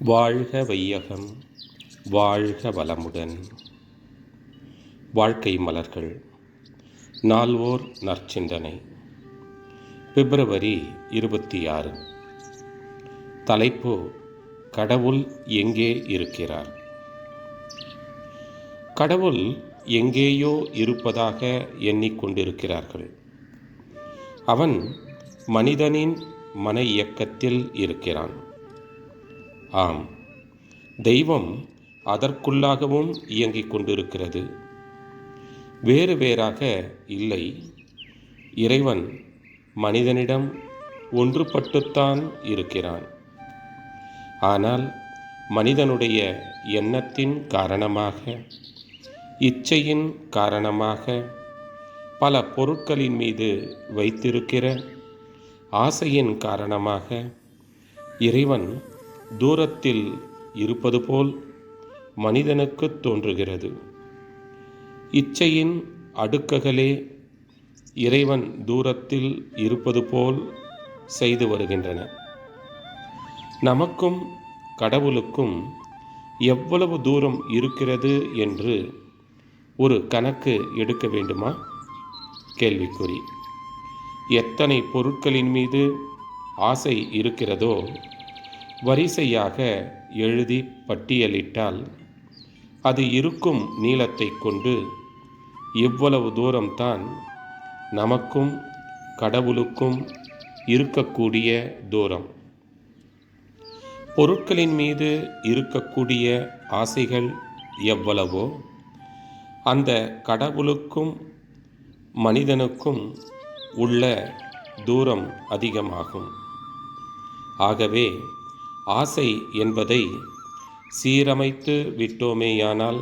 வாழ்க வையகம் வாழ்க வளமுடன். வாழ்க்கை மலர்கள் நால்வோர் நற்சிந்தனை. பிப்ரவரி இருபத்தி ஆறு தலைப்பு கடவுள் எங்கே இருக்கிறார்? கடவுள் எங்கேயோ இருப்பதாக எண்ணிக்கொண்டிருக்கிறார்கள். அவன் மனிதனின் மன இயக்கத்தில் இருக்கிறான். ஆம். தெய்வம் அதற்குள்ளாகவும் இயங்கிக் கொண்டிருக்கிறது. வேறு வேறாக இல்லை. இறைவன் மனிதனிடம் ஒன்றுபட்டுத்தான் இருக்கிறான். ஆனால் மனிதனுடைய எண்ணத்தின் காரணமாக இச்சையின் காரணமாக பல பொருட்களின் மீது வைத்திருக்கிற ஆசையின் காரணமாக இறைவன் தூரத்தில் இருப்பது போல் மனிதனுக்கு தோன்றுகிறது. இச்சையின் அடுக்குகளே இறைவன் தூரத்தில் இருப்பது போல் செய்து வருகின்றன. நமக்கும் கடவுளுக்கும் எவ்வளவு தூரம் இருக்கிறது என்று ஒரு கணக்கு எடுக்க வேண்டுமா? கேள்விக்குறி. எத்தனை பொருட்களின் மீது ஆசை இருக்கிறதோ வரிசையாக எழுதி பட்டியலிட்டால் அது இருக்கும் நீளத்தை கொண்டு இவ்வளவு தூரம்தான் நமக்கும் கடவுளுக்கும் இருக்கக்கூடிய தூரம். பொருட்களின் மீது இருக்கக்கூடிய ஆசைகள் எவ்வளவோ அந்த கடவுளுக்கும் மனிதனுக்கும் உள்ள தூரம் அதிகமாகும். ஆகவே ஆசை என்பதை சீரமைத்து விட்டோமேயானால்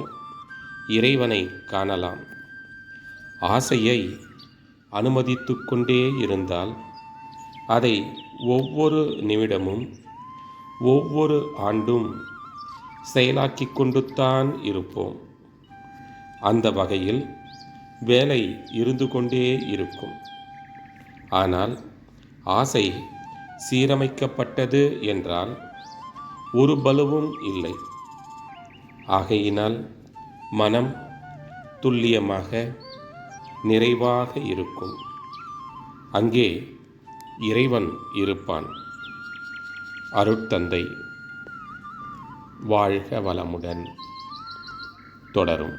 இறைவனை காணலாம். ஆசையை அனுமதித்து கொண்டே இருந்தால் அதை ஒவ்வொரு நிமிடமும் ஒவ்வொரு ஆண்டும் செயலாக்கி கொண்டுத்தான் இருப்போம். அந்த வகையில் வேலை இருந்து கொண்டே இருக்கும். ஆனால் ஆசை சீரமைக்கப்பட்டது என்றால் ஒரு பலுவும் இல்லை. ஆகையினால் மனம் துல்லியமாக நிறைவாக இருக்கும். அங்கே இறைவன் இருப்பான். அருட்தந்தை வாழ்க வளமுடன் தொடரும்.